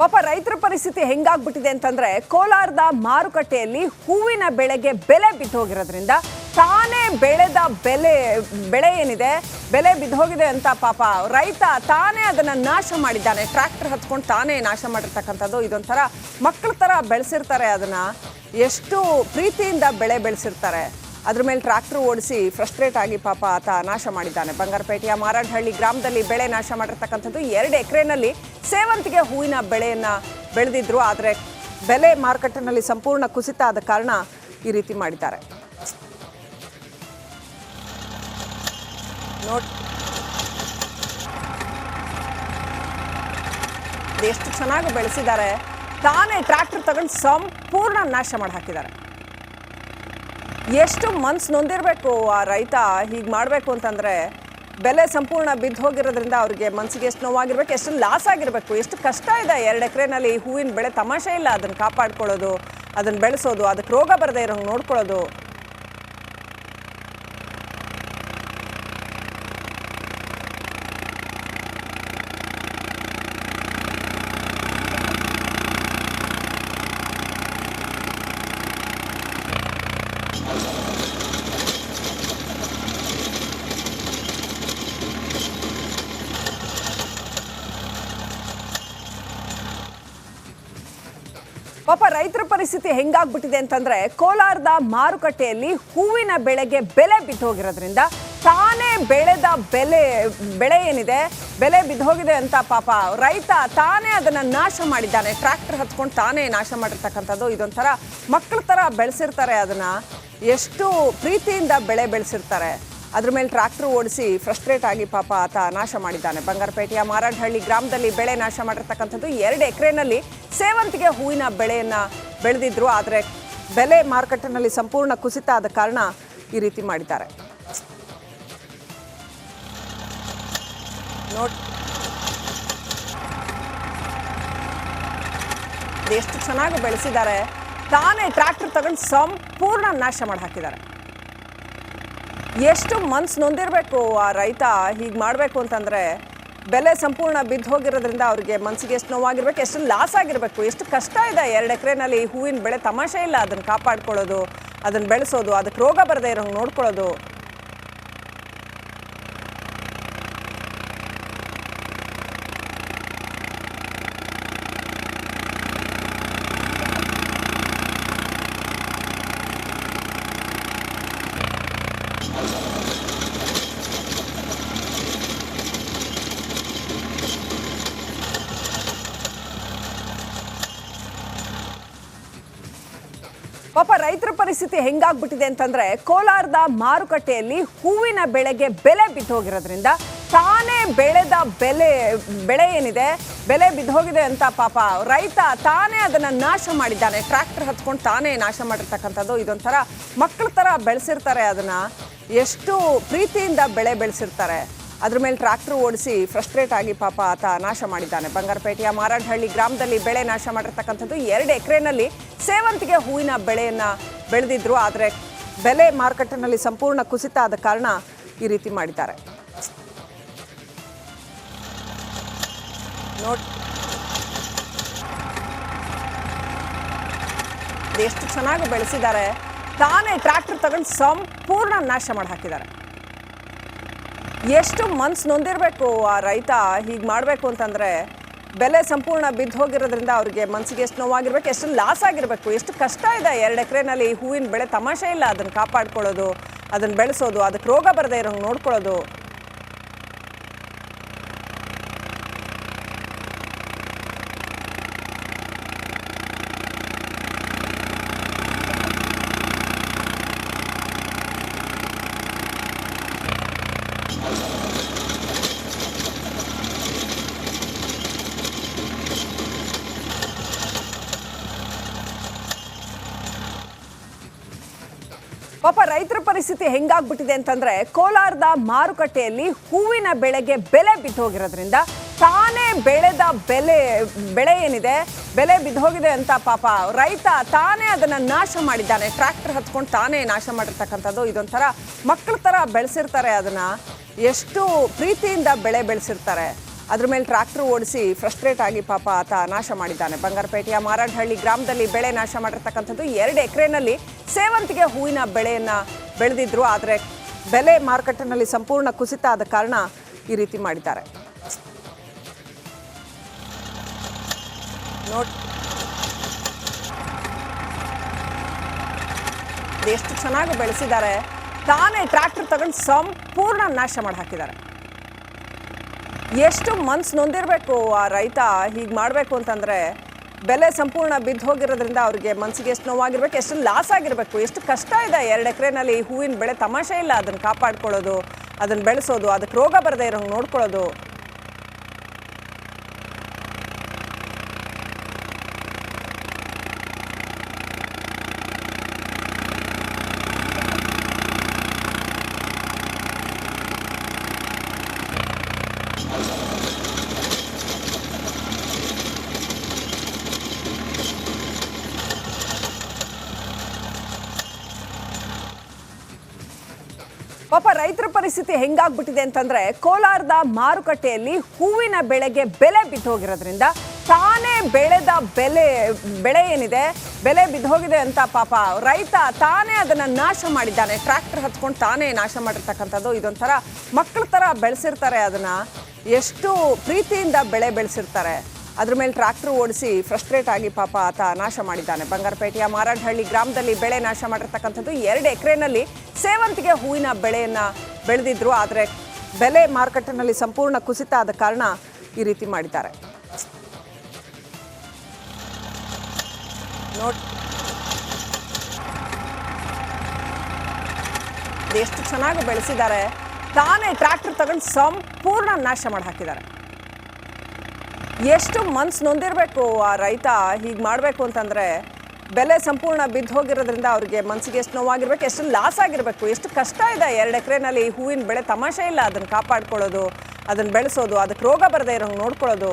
ಪಾಪ ರೈತರ ಪರಿಸ್ಥಿತಿ ಹೆಂಗಾಗ್ಬಿಟ್ಟಿದೆ ಅಂತಂದ್ರೆ ಕೋಲಾರದ ಮಾರುಕಟ್ಟೆಯಲ್ಲಿ ಹೂವಿನ ಬೆಳೆಗೆ ಬೆಲೆ ಬಿದ್ದೋಗಿರೋದ್ರಿಂದ ತಾನೇ ಬೆಳೆದ ಬೆಲೆ, ಬೆಳೆ ಏನಿದೆ, ಬೆಲೆ ಬಿದ್ದೋಗಿದೆ ಅಂತ ಪಾಪ ರೈತ ತಾನೇ ಅದನ್ನ ನಾಶ ಮಾಡಿದ್ದಾನೆ. ಟ್ರ್ಯಾಕ್ಟರ್ ಹತ್ಕೊಂಡು ತಾನೇ ನಾಶ ಮಾಡಿರ್ತಕ್ಕಂಥದ್ದು. ಇದೊಂಥರ ಮಕ್ಕಳ ತರ ಬೆಳೆಸಿರ್ತಾರೆ ಅದನ್ನ. ಎಷ್ಟು ಪ್ರೀತಿಯಿಂದ ಬೆಳೆ ಬೆಳೆಸಿರ್ತಾರೆ. ಅದ್ರ ಮೇಲೆ ಟ್ರ್ಯಾಕ್ಟರ್ ಓಡಿಸಿ ಫ್ರಸ್ಟ್ರೇಟ್ ಆಗಿ ಪಾಪ ಆತ ನಾಶ ಮಾಡಿದ್ದಾನೆ. ಬಂಗಾರಪೇಟೆಯ ಮಾರಾಡಹಳ್ಳಿ ಗ್ರಾಮದಲ್ಲಿ ಬೆಳೆ ನಾಶ ಮಾಡಿರ್ತಕ್ಕಂಥದ್ದು ಎರಡು ಎಕರೆನಲ್ಲಿ ಸೇವಂತಿಗೆ ಹೂವಿನ ಬೆಳೆಯನ್ನು ಬೆಳೆದಿದ್ರು. ಆದರೆ ಬೆಲೆ ಮಾರುಕಟ್ಟೆನಲ್ಲಿ ಸಂಪೂರ್ಣ ಕುಸಿತ ಆದ ಕಾರಣ ಈ ರೀತಿ ಮಾಡಿದ್ದಾರೆ. ಎಷ್ಟು ಚೆನ್ನಾಗಿ ಬೆಳೆಸಿದ್ದಾರೆ. ತಾನೇ ಟ್ರ್ಯಾಕ್ಟರ್ ತಗೊಂಡು ಸಂಪೂರ್ಣ ನಾಶ ಮಾಡಿ ಹಾಕಿದ್ದಾರೆ ಎಷ್ಟು ಮನ್ಸು ನೊಂದಿರಬೇಕು ಆ ರೈತ? ಹೀಗೆ ಮಾಡಬೇಕು ಅಂತಂದರೆ ಬೆಲೆ ಸಂಪೂರ್ಣ ಬಿದ್ದು ಹೋಗಿರೋದ್ರಿಂದ ಅವ್ರಿಗೆ ಮನಸ್ಸಿಗೆ ಎಷ್ಟು ನೋವಾಗಿರ್ಬೇಕು, ಎಷ್ಟು ಲಾಸ್ ಆಗಿರಬೇಕು, ಎಷ್ಟು ಕಷ್ಟ ಇದೆ. ಎರಡು ಎಕರೆನಲ್ಲಿ ಹೂವಿನ ಬೆಳೆ ತಮಾಷೆ ಇಲ್ಲ. ಅದನ್ನು ಕಾಪಾಡ್ಕೊಳ್ಳೋದು, ಅದನ್ನು ಬೆಳೆಸೋದು, ಅದಕ್ಕೆ ರೋಗ ಬರದೇ ಇರೋಂಗೆ ನೋಡ್ಕೊಳ್ಳೋದು. ಪಾಪ ರೈತರ ಪರಿಸ್ಥಿತಿ ಹೆಂಗಾಗ್ಬಿಟ್ಟಿದೆ ಅಂತಂದ್ರೆ ಕೋಲಾರದ ಮಾರುಕಟ್ಟೆಯಲ್ಲಿ ಹೂವಿನ ಬೆಳೆಗೆ ಬೆಲೆ ಬಿದ್ದೋಗಿರೋದ್ರಿಂದ ತಾನೇ ಬೆಳೆದ ಬೆಲೆ, ಬೆಳೆ ಏನಿದೆ, ಬೆಲೆ ಬಿದ್ದೋಗಿದೆ ಅಂತ ಪಾಪ ರೈತ ತಾನೇ ಅದನ್ನ ನಾಶ ಮಾಡಿದ್ದಾನೆ. ಟ್ರ್ಯಾಕ್ಟರ್ ಹತ್ಕೊಂಡು ತಾನೇ ನಾಶ ಮಾಡಿರ್ತಕ್ಕಂಥದ್ದು. ಇದೊಂಥರ ಮಕ್ಕಳ ಥರ ಬೆಳೆಸಿರ್ತಾರೆ ಅದನ್ನ. ಎಷ್ಟು ಪ್ರೀತಿಯಿಂದ ಬೆಳೆ ಬೆಳೆಸಿರ್ತಾರೆ. ಅದ್ರ ಮೇಲೆ ಟ್ರ್ಯಾಕ್ಟರ್ ಓಡಿಸಿ ಫ್ರಸ್ಟ್ರೇಟ್ ಆಗಿ ಪಾಪ ಆತ ನಾಶ ಮಾಡಿದ್ದಾನೆ. ಬಂಗಾರಪೇಟೆಯ ಮಾರಾಡಹಳ್ಳಿ ಗ್ರಾಮದಲ್ಲಿ ಬೆಳೆ ನಾಶ ಮಾಡಿರ್ತಕ್ಕಂಥದ್ದು ಎರಡು ಎಕರೆನಲ್ಲಿ ಸೇವಂತಿಗೆ ಹೂವಿನ ಬೆಳೆಯನ್ನು ಬೆಳೆದಿದ್ರು. ಆದರೆ ಬೆಲೆ ಮಾರುಕಟ್ಟೆನಲ್ಲಿ ಸಂಪೂರ್ಣ ಕುಸಿತ ಆದ ಕಾರಣ ಈ ರೀತಿ ಮಾಡಿದ್ದಾರೆ. ಎಷ್ಟು ಚೆನ್ನಾಗಿ ಬೆಳೆಸಿದ್ದಾರೆ. ತಾನೇ ಟ್ರ್ಯಾಕ್ಟರ್ ತಗೊಂಡು ಸಂಪೂರ್ಣ ನಾಶ ಮಾಡಿ ಹಾಕಿದ್ದಾರೆ ಎಷ್ಟು ಮನ್ಸು ನೊಂದಿರಬೇಕು ಆ ರೈತ? ಹೀಗೆ ಮಾಡಬೇಕು ಅಂತಂದರೆ ಬೆಲೆ ಸಂಪೂರ್ಣ ಬಿದ್ದು ಹೋಗಿರೋದ್ರಿಂದ ಅವ್ರಿಗೆ ಮನಸ್ಸಿಗೆ ಎಷ್ಟು ನೋವಾಗಿರ್ಬೇಕು, ಎಷ್ಟು ಲಾಸ್ ಆಗಿರಬೇಕು. ಎಷ್ಟು ಕಷ್ಟ ಇದೆ ಎರಡು ಎಕರೆನಲ್ಲಿ ಹೂವಿನ ಬೆಳೆ ತಮಾಷೆ ಇಲ್ಲ ಅದನ್ನು ಕಾಪಾಡ್ಕೊಳ್ಳೋದು, ಅದನ್ನು ಬೆಳೆಸೋದು, ಅದಕ್ಕೆ ರೋಗ ಬರದೇ ಇರೋಂಗೆ ನೋಡ್ಕೊಳ್ಳೋದು. ಪಾಪ ರೈತರ ಪರಿಸ್ಥಿತಿ ಹೆಂಗಾಗ್ಬಿಟ್ಟಿದೆ ಅಂತಂದ್ರೆ ಕೋಲಾರದ ಮಾರುಕಟ್ಟೆಯಲ್ಲಿ ಹೂವಿನ ಬೆಳೆಗೆ ಬೆಲೆ ಬಿದ್ದೋಗಿರೋದ್ರಿಂದ ತಾನೇ ಬೆಳೆದ ಬೆಲೆ, ಬೆಳೆ ಏನಿದೆ, ಬೆಲೆ ಬಿದ್ದೋಗಿದೆ ಅಂತ ಪಾಪ ರೈತ ತಾನೇ ಅದನ್ನ ನಾಶ ಮಾಡಿದ್ದಾನೆ. ಟ್ರ್ಯಾಕ್ಟರ್ ಹತ್ಕೊಂಡು ತಾನೇ ನಾಶ ಮಾಡಿರ್ತಕ್ಕಂಥದ್ದು. ಇದೊಂಥರ ಮಕ್ಕಳ ತರ ಬೆಳೆಸಿರ್ತಾರೆ ಅದನ್ನ. ಎಷ್ಟು ಪ್ರೀತಿಯಿಂದ ಬೆಳೆ ಬೆಳೆಸಿರ್ತಾರೆ. ಅದ್ರ ಮೇಲೆ ಟ್ರ್ಯಾಕ್ಟರ್ ಓಡಿಸಿ ಫ್ರಸ್ಟ್ರೇಟ್ ಆಗಿ ಪಾಪ ಆತ ನಾಶ ಮಾಡಿದ್ದಾನೆ. ಬಂಗಾರಪೇಟೆಯ ಮಾರಾಡಹಳ್ಳಿ ಗ್ರಾಮದಲ್ಲಿ ಬೆಳೆ ನಾಶ ಮಾಡಿರ್ತಕ್ಕಂಥದ್ದು ಎರಡು ಎಕರೆನಲ್ಲಿ ಸೇವಂತಿಗೆ ಹೂವಿನ ಬೆಳೆಯನ್ನ ಬೆಳೆದಿದ್ರು. ಆದರೆ ಬೆಲೆ ಮಾರುಕಟ್ಟೆನಲ್ಲಿ ಸಂಪೂರ್ಣ ಕುಸಿತ ಆದ ಕಾರಣ ಈ ರೀತಿ ಮಾಡಿದ್ದಾರೆ. ನೋಟ್ ಎಷ್ಟು ಚೆನ್ನಾಗಿ ಬೆಳೆಸಿದ್ದಾರೆ. ತಾನೇ ಟ್ರ್ಯಾಕ್ಟರ್ ತಗೊಂಡು ಸಂಪೂರ್ಣ ನಾಶ ಮಾಡಿ ಹಾಕಿದ್ದಾರೆ ಎಷ್ಟು ಮನ್ಸು ನೊಂದಿರಬೇಕು ಆ ರೈತ? ಹೀಗೆ ಮಾಡಬೇಕು ಅಂತಂದರೆ ಬೆಲೆ ಸಂಪೂರ್ಣ ಬಿದ್ದು ಹೋಗಿರೋದ್ರಿಂದ ಅವ್ರಿಗೆ ಮನಸ್ಸಿಗೆ ಎಷ್ಟು ನೋವಾಗಿರ್ಬೇಕು, ಎಷ್ಟು ಲಾಸ್ ಆಗಿರಬೇಕು, ಎಷ್ಟು ಕಷ್ಟ ಇದೆ. ಎರಡು ಎಕರೆನಲ್ಲಿ ಹೂವಿನ ಬೆಳೆ ತಮಾಷೆ ಇಲ್ಲ. ಅದನ್ನು ಕಾಪಾಡ್ಕೊಳ್ಳೋದು, ಅದನ್ನು ಬೆಳೆಸೋದು, ಅದಕ್ಕೆ ರೋಗ ಬರದೇ ಇರೋಂಗೆ ನೋಡ್ಕೊಳ್ಳೋದು. ಪಾಪ ರೈತರ ಪರಿಸ್ಥಿತಿ ಹೆಂಗಾಗ್ಬಿಟ್ಟಿದೆ ಅಂತಂದ್ರೆ ಕೋಲಾರದ ಮಾರುಕಟ್ಟೆಯಲ್ಲಿ ಹೂವಿನ ಬೆಳೆಗೆ ಬೆಲೆ ಬಿದ್ದೋಗಿರೋದ್ರಿಂದ ತಾನೇ ಬೆಳೆದ ಬೆಲೆ, ಬೆಳೆ ಏನಿದೆ? ಬೆಲೆ ಬಿದ್ದೋಗಿದೆ ಅಂತ ಪಾಪ ರೈತ ತಾನೇ ಅದನ್ನ ನಾಶ ಮಾಡಿದ್ದಾನೆ. ಟ್ರ್ಯಾಕ್ಟರ್ ಹತ್ಕೊಂಡು ತಾನೇ ನಾಶ ಮಾಡಿರ್ತಕ್ಕಂಥದ್ದು. ಇದೊಂಥರ ಮಕ್ಕಳ ತರ ಬೆಳೆಸಿರ್ತಾರೆ ಅದನ್ನ. ಎಷ್ಟು ಪ್ರೀತಿಯಿಂದ ಬೆಳೆ ಬೆಳೆಸಿರ್ತಾರೆ. ಅದ್ರ ಮೇಲೆ ಟ್ರ್ಯಾಕ್ಟರ್ ಓಡಿಸಿ ಫ್ರಸ್ಟ್ರೇಟ್ ಆಗಿ ಪಾಪ ಆತ ನಾಶ ಮಾಡಿದ್ದಾನೆ. ಬಂಗಾರಪೇಟೆಯ ಮಾರಾಡಹಳ್ಳಿ ಗ್ರಾಮದಲ್ಲಿ ಬೆಳೆ ನಾಶ ಮಾಡಿರ್ತಕ್ಕಂಥದ್ದು ಎರಡು ಎಕರೆನಲ್ಲಿ ಸೇವಂತಿಗೆ ಹೂವಿನ ಬೆಳೆಯನ್ನ ಬೆಳೆದಿದ್ರು. ಆದರೆ ಬೆಲೆ ಮಾರುಕಟ್ಟೆನಲ್ಲಿ ಸಂಪೂರ್ಣ ಕುಸಿತ ಆದ ಕಾರಣ ಈ ರೀತಿ ಮಾಡಿದ್ದಾರೆ. ಎಷ್ಟು ಚೆನ್ನಾಗಿ ಬೆಳೆಸಿದ್ದಾರೆ. ತಾನೇ ಟ್ರ್ಯಾಕ್ಟರ್ ತಗೊಂಡು ಸಂಪೂರ್ಣ ನಾಶ ಮಾಡಿ ಹಾಕಿದ್ದಾರೆ ಎಷ್ಟು ಮನ್ಸು ನೊಂದಿರಬೇಕು ಆ ರೈತ, ಹೀಗೆ ಮಾಡಬೇಕು ಅಂತಂದರೆ ಬೆಲೆ ಸಂಪೂರ್ಣ ಬಿದ್ದು ಹೋಗಿರೋದ್ರಿಂದ ಅವ್ರಿಗೆ ಮನಸ್ಸಿಗೆ ಎಷ್ಟು ನೋವಾಗಿರ್ಬೇಕು, ಎಷ್ಟು ಲಾಸ್ ಆಗಿರಬೇಕು, ಎಷ್ಟು ಕಷ್ಟ ಇದೆ. ಎರಡು ಎಕರೆನಲ್ಲಿ ಹೂವಿನ ಬೆಳೆ ತಮಾಷೆ ಇಲ್ಲ. ಅದನ್ನು ಕಾಪಾಡ್ಕೊಳ್ಳೋದು, ಅದನ್ನು ಬೆಳೆಸೋದು, ಅದಕ್ಕೆ ರೋಗ ಬರದೇ ಇರೋಂಗೆ ನೋಡ್ಕೊಳ್ಳೋದು ಪಾಪ ರೈತರ ಪರಿಸ್ಥಿತಿ ಹೆಂಗಾಗ್ಬಿಟ್ಟಿದೆ ಅಂತಂದ್ರೆ ಕೋಲಾರದ ಮಾರುಕಟ್ಟೆಯಲ್ಲಿ ಹೂವಿನ ಬೆಳೆಗೆ ಬೆಲೆ ಬಿದ್ದೋಗಿರೋದ್ರಿಂದ ತಾನೇ ಬೆಳೆದ ಬೆಲೆ, ಬೆಳೆ ಏನಿದೆ, ಬೆಲೆ ಬಿದ್ದೋಗಿದೆ ಅಂತ ಪಾಪ ರೈತ ತಾನೇ ಅದನ್ನ ನಾಶ ಮಾಡಿದ್ದಾನೆ. ಟ್ರ್ಯಾಕ್ಟರ್ ಹತ್ಕೊಂಡು ತಾನೇ ನಾಶ ಮಾಡಿರ್ತಕ್ಕಂಥದ್ದು. ಇದೊಂಥರ ಮಕ್ಕಳ ಥರ ಬೆಳೆಸಿರ್ತಾರೆ ಅದನ್ನ. ಎಷ್ಟು ಪ್ರೀತಿಯಿಂದ ಬೆಳೆ ಬೆಳೆಸಿರ್ತಾರೆ. ಅದ್ರ ಮೇಲೆ ಟ್ರ್ಯಾಕ್ಟರ್ ಓಡಿಸಿ ಫ್ರಸ್ಟ್ರೇಟ್ ಆಗಿ ಪಾಪ ಆತ ನಾಶ ಮಾಡಿದ್ದಾನೆ. ಬಂಗಾರಪೇಟೆಯ ಮಾರಾಡಹಳ್ಳಿ ಗ್ರಾಮದಲ್ಲಿ ಬೆಳೆ ನಾಶ ಮಾಡಿರ್ತಕ್ಕಂಥದ್ದು ಎರಡು ಎಕರೆನಲ್ಲಿ ಸೇವಂತಿಗೆ ಹೂವಿನ ಬೆಳೆಯನ್ನು ಬೆಳೆದಿದ್ರು. ಆದರೆ ಬೆಲೆ ಮಾರುಕಟ್ಟೆನಲ್ಲಿ ಸಂಪೂರ್ಣ ಕುಸಿತ ಆದ ಕಾರಣ ಈ ರೀತಿ ಮಾಡಿದ್ದಾರೆ. ಎಷ್ಟು ಚೆನ್ನಾಗಿ ಬೆಳೆಸಿದ್ದಾರೆ. ತಾನೇ ಟ್ರ್ಯಾಕ್ಟರ್ ತಗೊಂಡು ಸಂಪೂರ್ಣ ನಾಶ ಮಾಡಿ ಹಾಕಿದ್ದಾರೆ ಎಷ್ಟು ಮನ್ಸು ನೊಂದಿರಬೇಕು ಆ ರೈತ? ಹೀಗೆ ಮಾಡಬೇಕು ಅಂತಂದರೆ ಬೆಲೆ ಸಂಪೂರ್ಣ ಬಿದ್ದು ಹೋಗಿರೋದ್ರಿಂದ ಅವ್ರಿಗೆ ಮನಸ್ಸಿಗೆ ಎಷ್ಟು ನೋವಾಗಿರ್ಬೇಕು, ಎಷ್ಟು ಲಾಸ್ ಆಗಿರಬೇಕು, ಎಷ್ಟು ಕಷ್ಟ ಇದೆ. ಎರಡು ಎಕರೆನಲ್ಲಿ ಹೂವಿನ ಬೆಳೆ ತಮಾಷೆ ಇಲ್ಲ. ಅದನ್ನು ಕಾಪಾಡ್ಕೊಳ್ಳೋದು, ಅದನ್ನು ಬೆಳೆಸೋದು, ಅದಕ್ಕೆ ರೋಗ ಬರದೇ ಇರೋಂಗೆ ನೋಡ್ಕೊಳ್ಳೋದು.